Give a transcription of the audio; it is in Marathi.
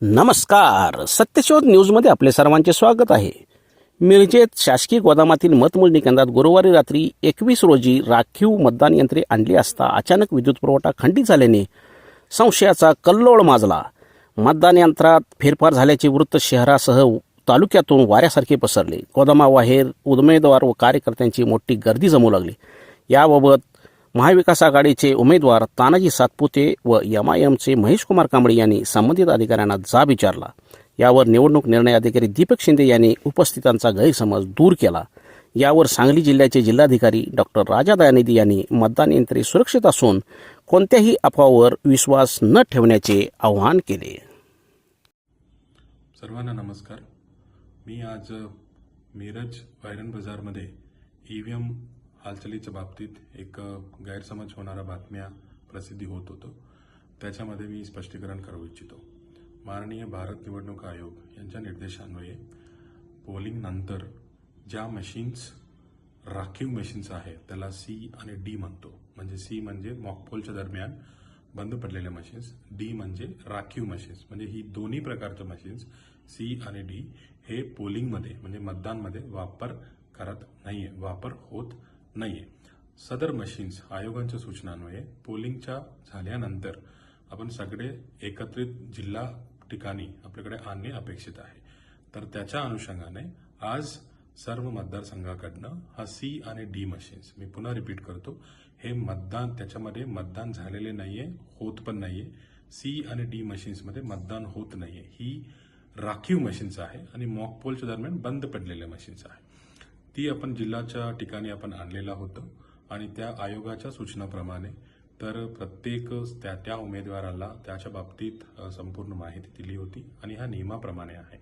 नमस्कार. सत्यशोध न्यूजमध्ये आपले सर्वांचे स्वागत आहे. मिरजेत शासकीय गोदामातील मतमोजणी केंद्रात गुरुवारी रात्री एकवीस रोजी राखीव मतदान यंत्रे आणली असता अचानक विद्युत पुरवठा खंडित झाल्याने संशयाचा कल्लोळ माजला. मतदान यंत्रात फेरफार झाल्याचे वृत्त शहरासह तालुक्यातून वाऱ्यासारखे पसरले. गोदामाबाहेर उमेदवार व कार्यकर्त्यांची मोठी गर्दी जमू लागली. याबाबत महाविकास आघाडीचे उमेदवार तानाजी सातपुते व एमआयएमचे आय एमचे कांबळे यांनी संबंधित अधिकाऱ्यांना जाब विचारला. यावर निवडणूक निर्णय अधिकारी दीपक शिंदे यांनी उपस्थितांचा गैरसमज दूर केला. यावर सांगली जिल्ह्याचे जिल्हाधिकारी डॉक्टर राजा दयानिधी यांनी मतदान यंत्रे सुरक्षित असून कोणत्याही अफवावर विश्वास न ठेवण्याचे आवाहन केले. सर्वांना नमस्कार. मी आज मिरज वायरन बाजारमध्ये ई व्ही एम हालचालीच्या बाबतीत एक गैरसमज होणाऱ्या बातम्या प्रसिद्धी होत होतं. त्याच्यामध्ये मी स्पष्टीकरण करू इच्छितो. माननीय भारत निवडणूक आयोग यांच्या निर्देशान्वये पोलिंगनंतर ज्या मशीन्स राखीव मशीन्स आहेत त्याला सी आणि डी म्हणतो. म्हणजे सी म्हणजे मॉकपोलच्या दरम्यान बंद पडलेल्या मशीन्स डी म्हणजे राखीव मशीन्स म्हणजे ही दोन्ही प्रकारच्या मशीन्स सी आणि डी हे पोलिंगमध्ये म्हणजे मतदानमध्ये वापर करत नाहीये वापर होत नाहीये. सदर मशीन्स आयोगांच्या सूचनान्वये पोलिंगच्या झाल्यानंतर आपण सगळे एकत्रित जिल्हा ठिकाणी आपल्याकडे आणणे अपेक्षित आहे. तर त्याच्या अनुषंगाने आज सर्व मतदारसंघाकडनं हा सी आणि डी मशीन्स मी पुन्हा रिपीट करतो हे मतदान त्याच्यामध्ये मतदान झालेले नाहीये होत पण नाहीये. सी आणि डी मशीन्समध्ये मतदान होत नाहीये. ही राखीव मशीन्स आहे आणि मॉक पोलच्या दरम्यान बंद पडलेल्या मशीन्स आहे. ती आपण जिल्ह्याच्या ठिकाणी आपण आणलेला होतं आणि त्या आयोगाच्या सूचनाप्रमाणे तर प्रत्येक त्या त्या उमेदवाराला त्याच्या बाबतीत संपूर्ण माहिती दिली होती आणि ह्या नियमाप्रमाणे आहे.